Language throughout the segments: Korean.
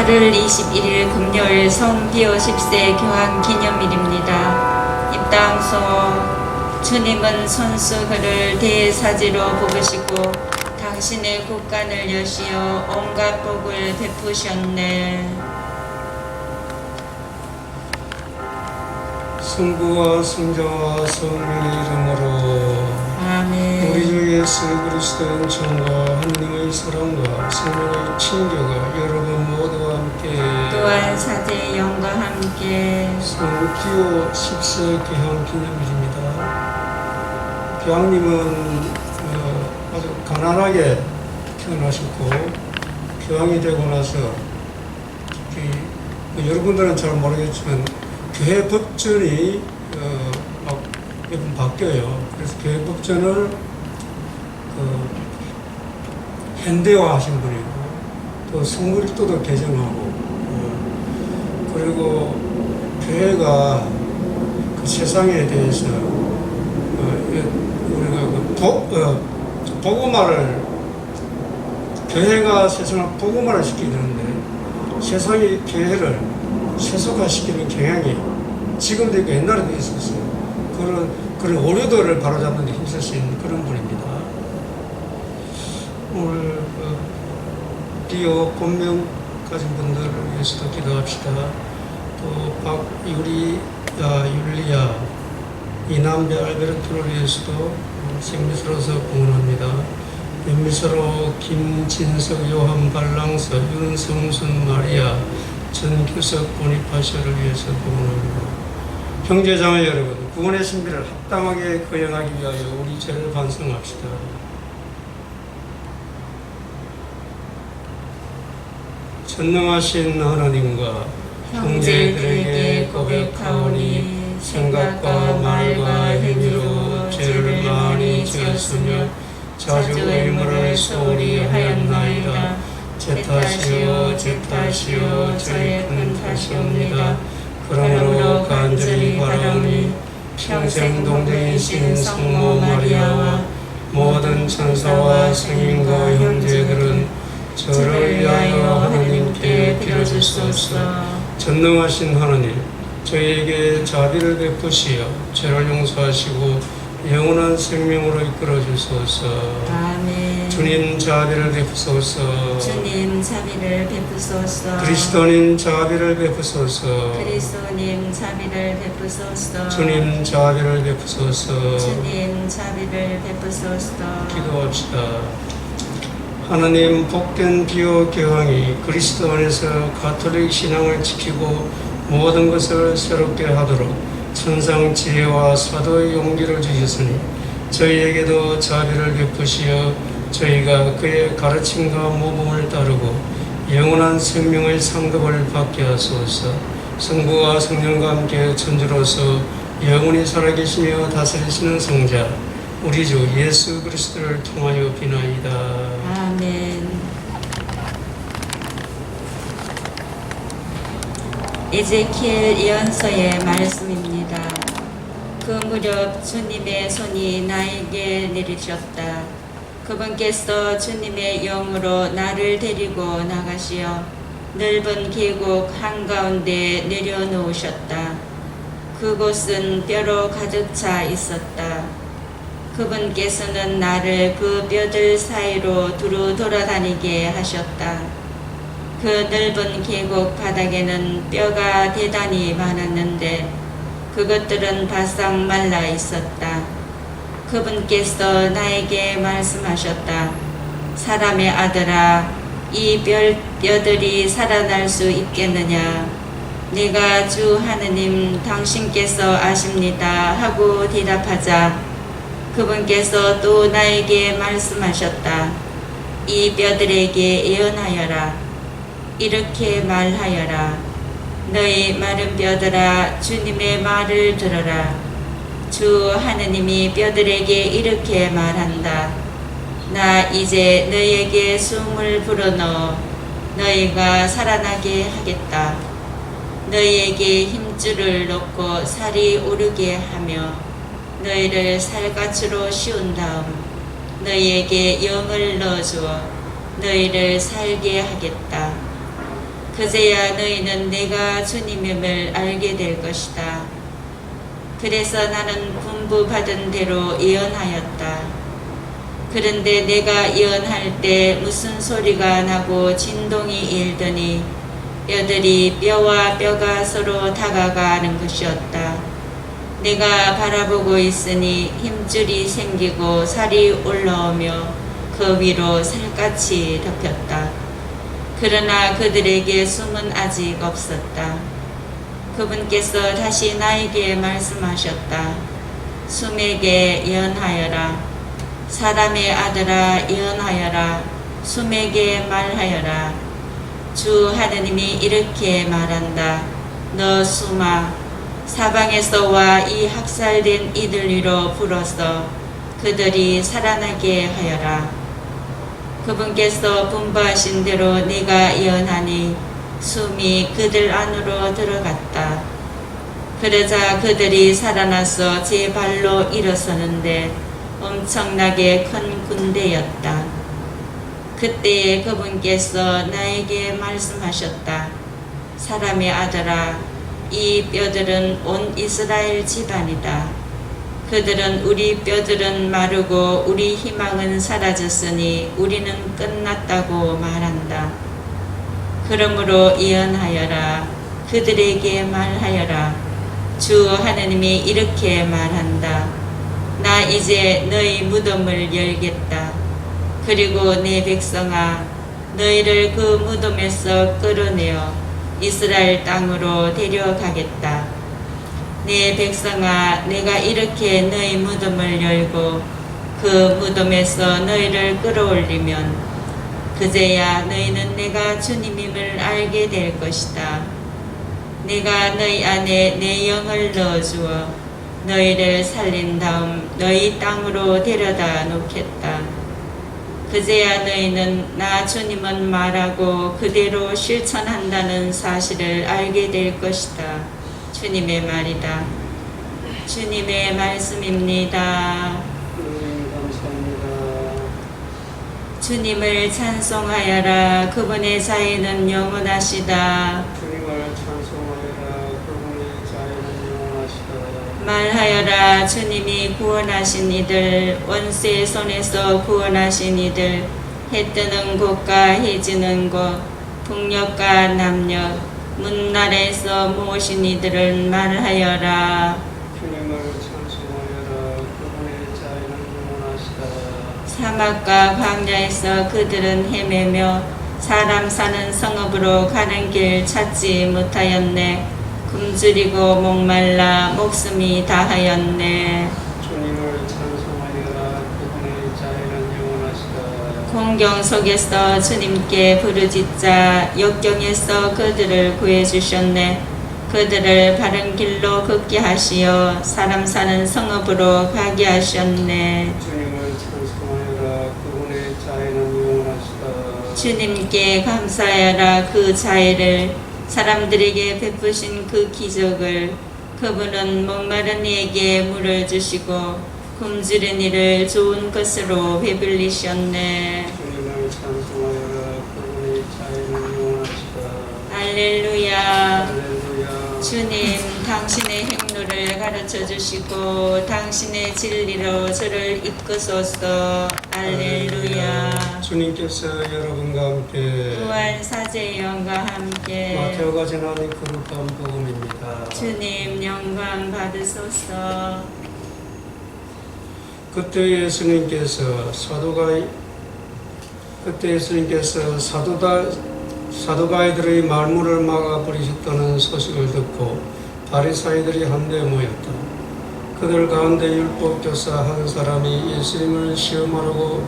8월 21일 금요일 성비오 10세 교환 기념일입니다. 입당소 주님은 손수 그를 대사지로 뽑으시고 당신의 국간을 여시어 온갖 복을 베푸셨네. 성부와 성자와 성령의 이름으로 아멘. 우리 주 예수 그리스도의 은총과 하느님의 사랑과 성령의 친교가 여러분 모두와 함께 또한 사제의 영과 함께 성기호 10세 교황 기념일입니다. 교황님은 어, 아주 가난하게 태어나셨고 교황이 되고 나서 특히 뭐 여러분들은 잘 모르겠지만 교회 법전이 어, 막 매번 바뀌어요. 그래서 교회 법전을 그 현대화 하신 분이고 또 성물도도 개정하고 어, 그리고 교회가 그 세상에 대해서 어, 이- 우리가 그 보, 어, 보고말을 교회가 세상을 시키야 되는데 세상이 교회를 세속화시키는 경향이 지금도 있고 옛날에도 있었어요. 그런 그런 오류도를 바로잡는 데 힘쓰신 그런 분입니다. 오늘 어, 비오 본명 가진 분들을 위해서도 기도합시다. 또 박유리, 야, 율리아, 이남배 알베르토를 위해서도 어, 생미서로서 공헌합니다. 연미서로 김진석, 요한 발랑서, 윤성순 마리아, 전규석 보니파시를 위해서 공헌합니다. 형제자매 여러분, 구원의 신비를 합당하게 거행하기 위하여 우리 죄를 반성합시다. 전능하신 하나님과 형제들에게 고백하오니 생각과 말과 행위로 죄를 많이 지었으며 자주 의무를 소홀히 하였나이다. 제 탓이요 제 탓이요 저의 큰 탓이옵니다. 그러므로 간절히 바라오니 평생 동정이신 성모 마리아와 모든 천사와 성인과 형제들은 저를 위하여 하나님께 빌어주소서 전능하신 하나님 저희에게 자비를 베푸시어 죄를 용서하시고 영원한 생명으로 이끌어 주소서 아멘. 주님 자비를 베푸소서 주님 자비를 베푸소서. 그리스도님 자비를 베푸소서 그리스도님 자비를 베푸소서. 주님 자비를 베푸소서 주님 자비를 베푸소서. 기도합시다. 하나님 복된 비오 교황이 그리스도 안에서 가톨릭 신앙을 지키고 모든 것을 새롭게 하도록 천상 지혜와 사도의 용기를 주셨으니 저희에게도 자비를 베푸시어 저희가 그의 가르침과 모범을 따르고 영원한 생명의 상급을 받게 하소서 성부와 성령과 함께 천주로서 영원히 살아계시며 다스리시는 성자 우리 주 예수 그리스도를 통하여 비나이다. 아멘. 에제키엘 예언서의 말씀입니다. 그 무렵 주님의 손이 나에게 내리셨다. 그분께서 주님의 영으로 나를 데리고 나가시어 넓은 계곡 한가운데 내려놓으셨다. 그곳은 뼈로 가득 차 있었다. 그분께서는 나를 그 뼈들 사이로 두루 돌아다니게 하셨다. 그 넓은 계곡 바닥에는 뼈가 대단히 많았는데 그것들은 바싹 말라 있었다. 그분께서 나에게 말씀하셨다. 사람의 아들아, 이 뼈, 뼈들이 살아날 수 있겠느냐? 내가 주 하느님 당신께서 아십니다 하고 대답하자 그분께서 또 나에게 말씀하셨다. 이 뼈들에게 예언하여라. 이렇게 말하여라. 너희 마른 뼈들아 주님의 말을 들어라. 주 하느님이 뼈들에게 이렇게 말한다. 나 이제 너희에게 숨을 불어넣어 너희가 살아나게 하겠다. 너희에게 힘줄을 놓고 살이 오르게 하며 너희를 살갗으로 씌운 다음 너희에게 영을 넣어주어 너희를 살게 하겠다. 그제야 너희는 내가 주님임을 알게 될 것이다. 그래서 나는 분부받은 대로 예언하였다. 그런데 내가 예언할 때 무슨 소리가 나고 진동이 일더니 뼈들이 뼈와 뼈가 서로 다가가는 것이었다. 내가 바라보고 있으니 힘줄이 생기고 살이 올라오며 그 위로 살갗이 덮였다. 그러나 그들에게 숨은 아직 없었다. 그분께서 다시 나에게 말씀하셨다. 숨에게 예언하여라. 사람의 아들아 예언하여라. 숨에게 말하여라. 주 하느님이 이렇게 말한다. 너 숨아 사방에서 와 이 학살된 이들 위로 불어서 그들이 살아나게 하여라. 그분께서 분부하신 대로 네가 예언하니 숨이 그들 안으로 들어갔다. 그러자 그들이 살아나서 제 발로 일어서는데 엄청나게 큰 군대였다. 그때에 그분께서 나에게 말씀하셨다. 사람의 아들아, 이 뼈들은 온 이스라엘 집안이다. 그들은 우리 뼈들은 마르고 우리 희망은 사라졌으니 우리는 끝났다고 말한다. 그러므로 예언하여라. 그들에게 말하여라. 주 하나님이 이렇게 말한다. 나 이제 너희 무덤을 열겠다. 그리고 내 백성아, 너희를 그 무덤에서 끌어내어 이스라엘 땅으로 데려가겠다. 내 백성아, 내가 이렇게 너희 무덤을 열고 그 무덤에서 너희를 끌어올리면 그제야 너희는 내가 주님임을 알게 될 것이다. 내가 너희 안에 내 영을 넣어주어 너희를 살린 다음 너희 땅으로 데려다 놓겠다. 그제야 너희는 나 주님은 말하고 그대로 실천한다는 사실을 알게 될 것이다. 주님의 말이다. 주님의 말씀입니다. 주님을 찬송하여라. 그분의 자애는 영원하시다. 주님을 찬송하여라. 그분의 자유는 영원하시다. 말하여라. 주님이 구원하신 이들, 원수의 손에서 구원하신 이들, 해 뜨는 곳과 해 지는 곳, 북녘과 남녘, 문나라에서 모으신 이들을 말하여라. 주님을 찬송하여라. 그분의 자유는 영원하시다. 사막과 광야에서 그들은 헤매며 사람 사는 성읍으로 가는 길 찾지 못하였네. 굶주리고 목말라 목숨이 다하였네. 주님을 찬송하여라. 그분의 자유는 영원하시다. 공경 속에서 주님께 부르짖자 역경에서 그들을 구해주셨네. 그들을 바른 길로 걷게 하시어 사람 사는 성읍으로 가게 하셨네. 주님을 찬송하여라. 그분의 자유는 영원하시다. 주님께 감사하여라 그 자애를 사람들에게 베푸신 그 기적을 그분은 목마른 이에게 물을 주시고 굶주린 이를 좋은 것으로 배불리셨네 주님을 찬송하여라. 그분의 자유는 영원하시다. 할렐루야 할렐루야. 주님 당신의 행로를 가르쳐 주시고 당신의 진리로 저를 이끄소서 할렐루야 주님께서 여러분과 함께 부활 사제 영과 함께 마태오가 전하는 거룩한 복음입니다. 주님 영광 받으소서 그때 예수님께서 사도가 그때 예수님께서 사도다 사도가이들의 말문을 막아 버리셨다는 소식을 듣고 바리사이들이 한데 모였다. 그들 가운데 율법 교사 한 사람이 예수님을 시험하려고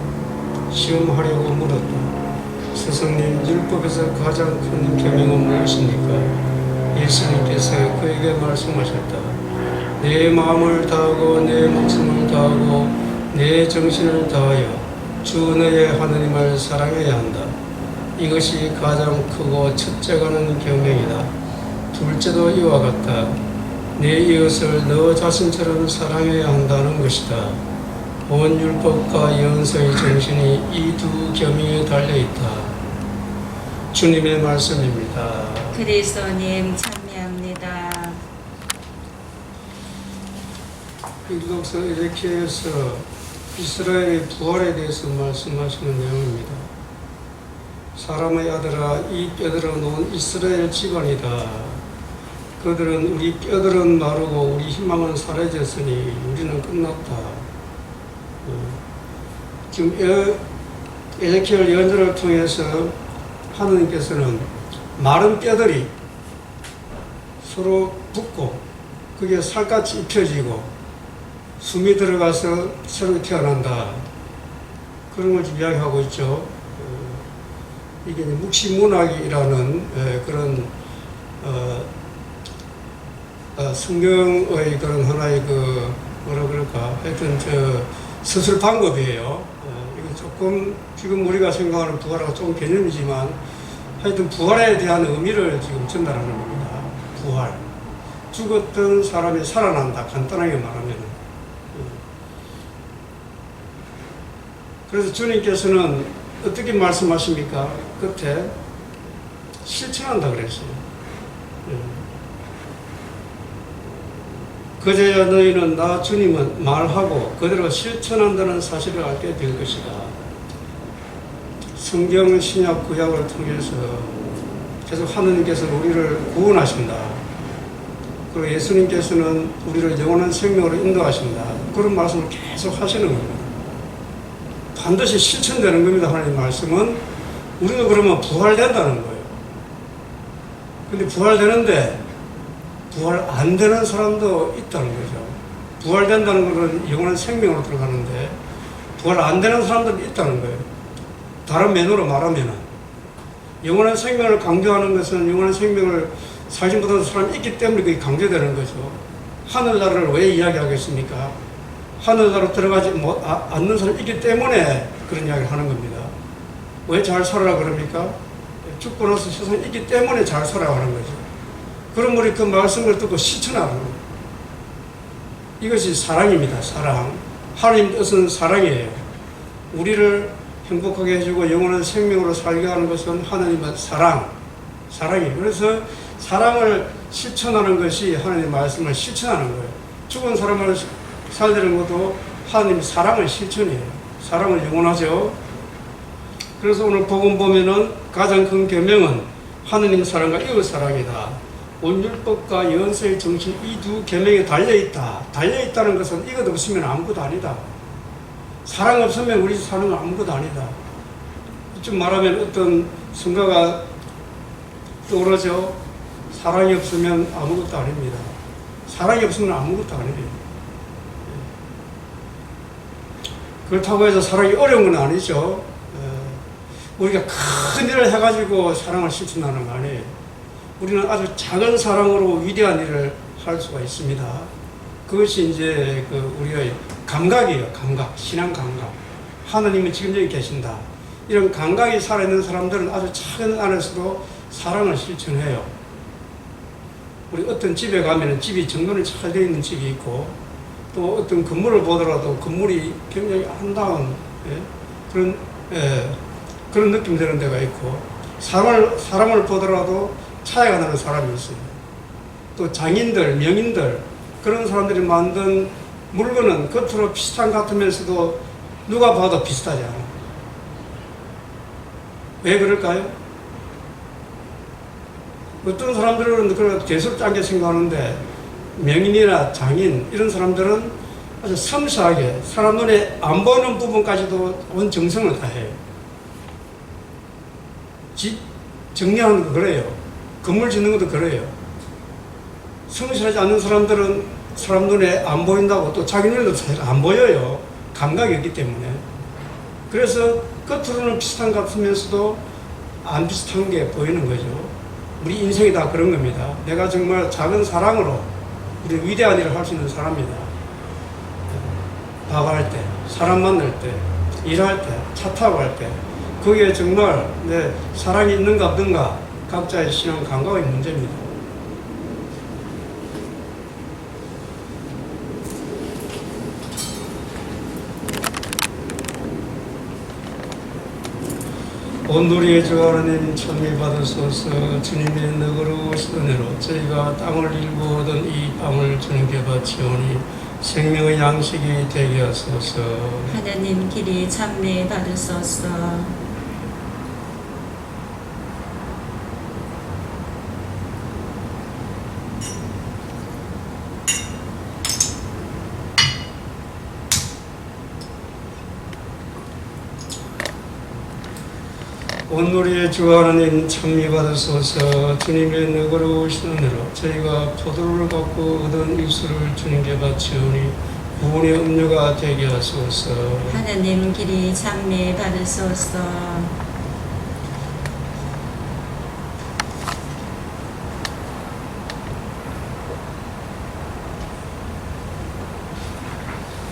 시험하려고 물었다. 스승님 율법에서 가장 큰 계명은 무엇입니까? 예수님께서 그에게 말씀하셨다. 내 마음을 다하고 내 목숨을 다하고 내 정신을 다하여 주 너의 하느님을 사랑해야 한다. 이것이 가장 크고 첫째가는 경명이다. 둘째도 이와 같다. 내 이웃을 너 자신처럼 사랑해야 한다는 것이다. 온 율법과 연서의 정신이 이두 계명에 달려 있다. 주님의 말씀입니다. 그리스도님 찬미합니다. 일독서 에ze키엘에서 이스라엘의 부활에 대해서 말씀하시는 내용입니다. 사람의 아들아 이 뼈들은 온 이스라엘 집안이다. 그들은 우리 뼈들은 마르고 우리 희망은 사라졌으니 우리는 끝났다. 어, 지금 에- 에ze키엘 예언자를 통해서 하느님께서는 마른 뼈들이 서로 붙고 그게 살같이 입혀지고 숨이 들어가서 새로 태어난다. 그런 걸 이야기하고 있죠. 어, 이게 묵시문학이라는 에, 그런 어, 어, 성경의 그런 하나의 그 뭐라 그럴까 하여튼 저 서술 방법이에요. 어, 이거 조금 지금 우리가 생각하는 부활하고 조금 개념이지만 하여튼 부활에 대한 의미를 지금 전달하는 겁니다. 부활. 죽었던 사람이 살아난다. 간단하게 말하면. 그래서 주님께서는 어떻게 말씀하십니까? 끝에 실천한다 그랬어요. 예. 그제야 너희는 나 주님은 말하고 그대로 실천한다는 사실을 알게 될 것이다. 성경 신약 구약을 통해서 계속 하느님께서는 우리를 구원하신다. 그리고 예수님께서는 우리를 영원한 생명으로 인도하신다. 그런 말씀을 계속 하시는 겁니다. 반드시 실천되는 겁니다. 하나님 말씀은 우리가 그러면 부활된다는 거예요. 근데 부활되는데 부활 안 되는 사람도 있다는 거죠. 부활된다는 것은 영원한 생명으로 들어가는데 부활 안 되는 사람도 있다는 거예요. 다른 면으로 말하면은 영원한 생명을 강조하는 것은 영원한 생명을 살지 못하는 사람이 있기 때문에 그게 강조되는 거죠. 하늘나라를 왜 이야기하겠습니까? 하늘나라로 들어가지 못, 아, 않는 사람이 있기 때문에 그런 이야기를 하는 겁니다. 왜 잘 살아라 그럽니까? 죽고 나서 세상에 있기 때문에 잘 살아야 하는 거죠. 그럼 우리 그 말씀을 듣고 거예요. 이것이 사랑입니다. 사랑. 하나님 뜻은 사랑이에요. 우리를 행복하게 해주고 영원한 생명으로 살게 하는 것은 하나님의 사랑. 사랑이에요. 그래서 사랑을 실천하는 것이 하나님의 말씀을 실천하는 거예요. 죽은 사람을 살리는 것도 하나님 사랑을 실천해요. 사랑을 영원하죠. 그래서 오늘 복음 보면은 가장 큰 계명은 하느님 사랑과 이웃 사랑이다. 온율법과 연세의 정신 이 두 계명에 달려 있다. 달려 있다는 것은 이것 없으면 아무것도 아니다. 사랑 없으면 우리 사는 건 아무것도 아니다. 좀 말하면 어떤 성가가 떠오르죠. 사랑이 없으면 아무것도 아닙니다. 사랑이 없으면 아무것도 아니에요. 그렇다고 해서 사랑이 어려운 건 아니죠. 에, 우리가 큰 일을 해가지고 사랑을 실천하는 거 아니에요. 우리는 아주 작은 사랑으로 위대한 일을 할 수가 있습니다. 그것이 이제 그 우리의 감각이에요. 감각, 신앙 감각. 하나님은 지금 여기 계신다. 이런 감각이 살아있는 사람들은 아주 작은 안에서도 사랑을 실천해요. 우리 어떤 집에 가면은 집이 정돈이 잘 되어 있는 집이 있고 또 어떤 건물을 보더라도 건물이 굉장히 아름다운 예? 그런 예, 그런 느낌 드는 데가 있고 사람을 사람을 보더라도 차이가 나는 사람이 있어요. 또 장인들, 명인들 그런 사람들이 만든 물건은 겉으로 비슷한 것 같으면서도 누가 봐도 비슷하지 않아. 왜 그럴까요? 어떤 사람들은 그걸 개설장게 생각하는데 명인이나 장인 이런 사람들은 아주 섬세하게 사람 눈에 안 보이는 부분까지도 온 정성을 다해요. 집 정리하는 것도 그래요. 건물 짓는 것도 그래요. 성실하지 않는 사람들은 사람 눈에 안 보인다고 또 자기 눈에도 사실 안 보여요. 감각이 없기 때문에. 그래서 겉으로는 비슷한 것 같으면서도 안 비슷한 게 보이는 거죠. 우리 인생이 다 그런 겁니다. 내가 정말 작은 사랑으로 우리 위대한 일을 할 수 있는 사람이다. 밥할 때, 사람 만날 때, 일할 때, 차 타고 갈 때, 그게 정말 내 사랑이 있는가 없는가 각자의 신앙 감각의 문제입니다. 온누리의 주 하나님 천미 받으소서 주님의 너그러우신 은혜로 저희가 땅을 일구 얻은 이 빵을 주님께 바치오니 생명의 양식이 되게 하소서. 하나님 길이 찬미 받으소서 온누리의 주 하나님 찬미 받으소서 주님의 너그러우신 은혜로 저희가 포도를 갖고 얻은 입술을 주님께 바치오니 구원의 음료가 되게 하소서. 하나님 길이 찬미 받으소서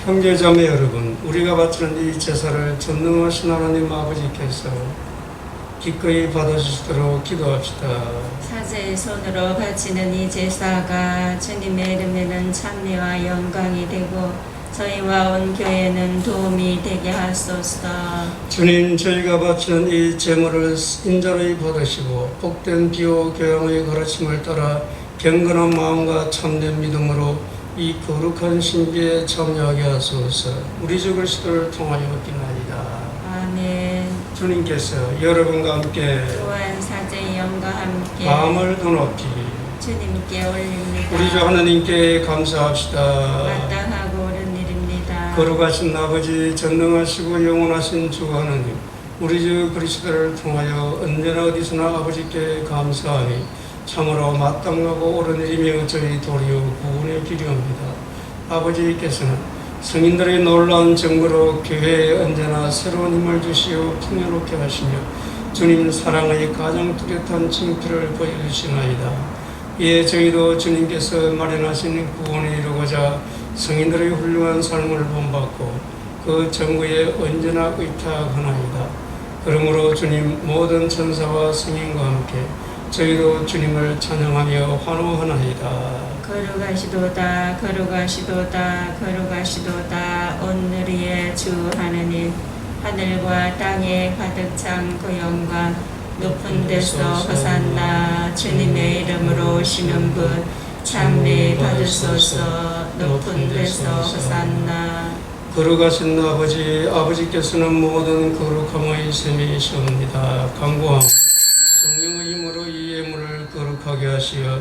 형제자매 여러분, 우리가 바치는 이 제사를 전능하신 하나님 아버지께서 기꺼이 받아주시도록 기도합시다. 사제의 손으로 바치는 이 제사가 주님의 이름에는 찬미와 영광이 되고 저희와 온 교회는 도움이 되게 하소서 주님, 저희가 바치는 이 제물을 인자로이 받으시고 복된 비호 교양의 가르침을 따라 경건한 마음과 참된 믿음으로 이 거룩한 신비에 참여하게 하소서. 우리 주 그리스도를 통하여. 아멘 주님께서 여러분과 함께 또한 사제의 영과 함께 마음을 더 높이 주님께 올립니다 우리 주 하나님께 감사합시다. 마땅하고 옳은 일입니다 거룩하신 아버지 전능하시고 영원하신 주 하나님 우리 주 그리스도를 통하여 언제나 어디서나 아버지께 감사하니 참으로 마땅하고 옳은 일이며 저희 도리어 구원에 필요합니다. 아버지께서는 성인들의 놀라운 증거로 교회에 언제나 새로운 힘을 주시어 풍요롭게 하시며 주님 사랑의 가장 뚜렷한 징표를 보여주시나이다. 이에 저희도 주님께서 마련하신 구원을 이루고자 성인들의 훌륭한 삶을 본받고 그 정부에 언제나 의탁하나이다. 그러므로 주님 모든 천사와 성인과 함께 저희도 주님을 찬양하며 환호하나이다. 거룩하시도다 거룩하시도다 거룩하시도다. 오늘의 주 하느님 하늘과 땅에 가득 찬 그 영광 높은 데서 허산나 주님의 이름으로 오시는 분 참배 받으소서. 높은 데서 허산나. 거룩하신 아버지, 아버지께서는 모든 거룩함의 셈이시옵니다. 강구함, 성령의 힘으로 이 예물을 거룩하게 하시어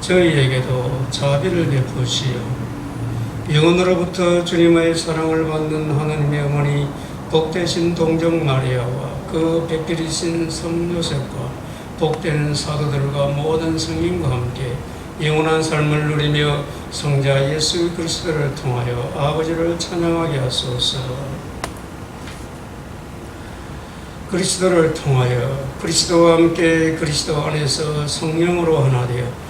저희에게도 자비를 베푸시어 영원으로부터 주님의 사랑을 받는 하나님의 어머니 복되신 동정 마리아와 그 백들이신 성 요셉과 복된 사도들과 모든 성인과 함께 영원한 삶을 누리며 성자 예수 그리스도를 통하여 아버지를 찬양하게 하소서. 그리스도를 통하여 그리스도와 함께 그리스도 안에서 성령으로 하나 되어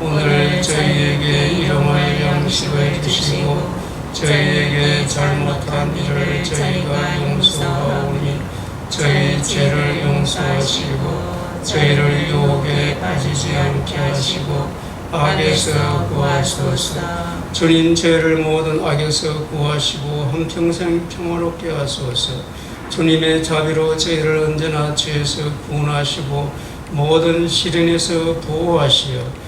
오늘 저희에게 일용할 양식을 주시고 저희에게 잘못한 일을 저희가 용서하오니 저희 죄를 용서하시고 저희를 유혹에 빠지지 않게 하시고 악에서 구하소서. 주님 죄를 모든 악에서 구하시고 한평생 평화롭게 하소서. 주님의 자비로 저희를 언제나 죄에서 구원하시고 모든 시련에서 보호하시어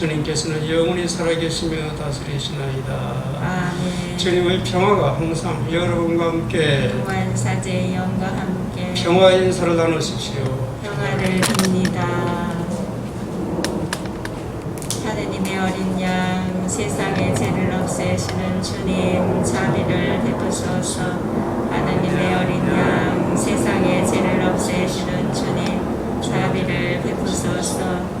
주님께서는 영원히 살아계시며 다스리시나이다 아멘. 주님의 평화가 항상 여러분과 함께 동안 사제 영과 함께 평화 인사를 나누십시오 평화를 빕니다. 하느님의 어린 양 세상의 죄를 없애시는 주님 자비를 베푸소서 하느님의 어린 양 세상의 죄를 없애시는 주님 자비를 베푸소서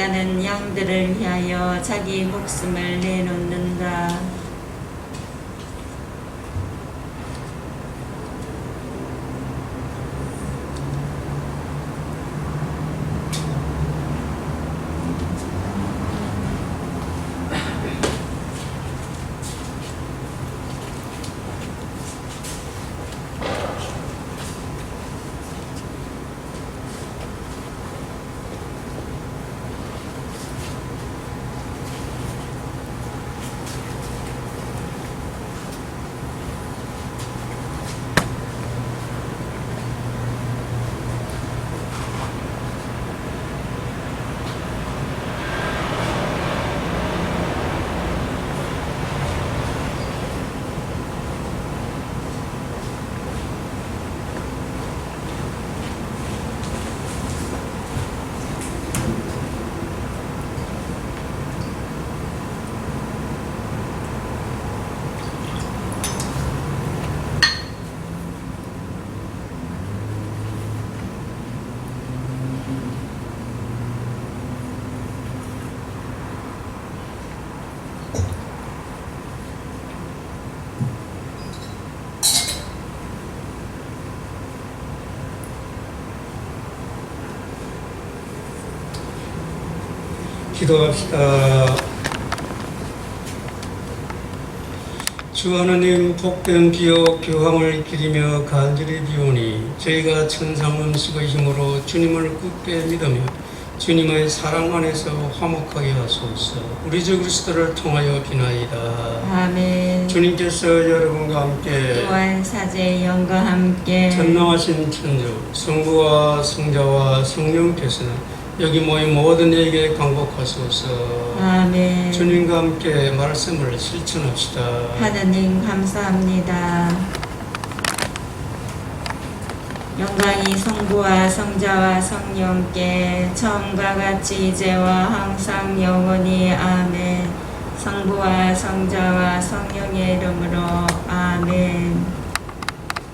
목자는 양들을 위하여 자기 목숨을 내놓는다. 기도합시다. 주 하나님 복된 비어 교황을 기리며 간절히 비오니 저희가 천상 음식의 힘으로 주님을 굳게 믿으며 주님의 사랑 안에서 화목하게 하소서 우리 주 그리스도를 통하여 비나이다. 아멘. 주님께서 여러분과 함께 또한 사제 영과 함께 전능하신 천주 성부와 성자와 성령께서는 여기 모인 모든 이에게 강복하소서. 아멘. 주님과 함께 말씀을 실천합시다. 하느님 감사합니다. 영광이 성부와 성자와 성령께 처음과 같이 이제와 항상 영원히 아멘. 성부와 성자와 성령의 이름으로 아멘.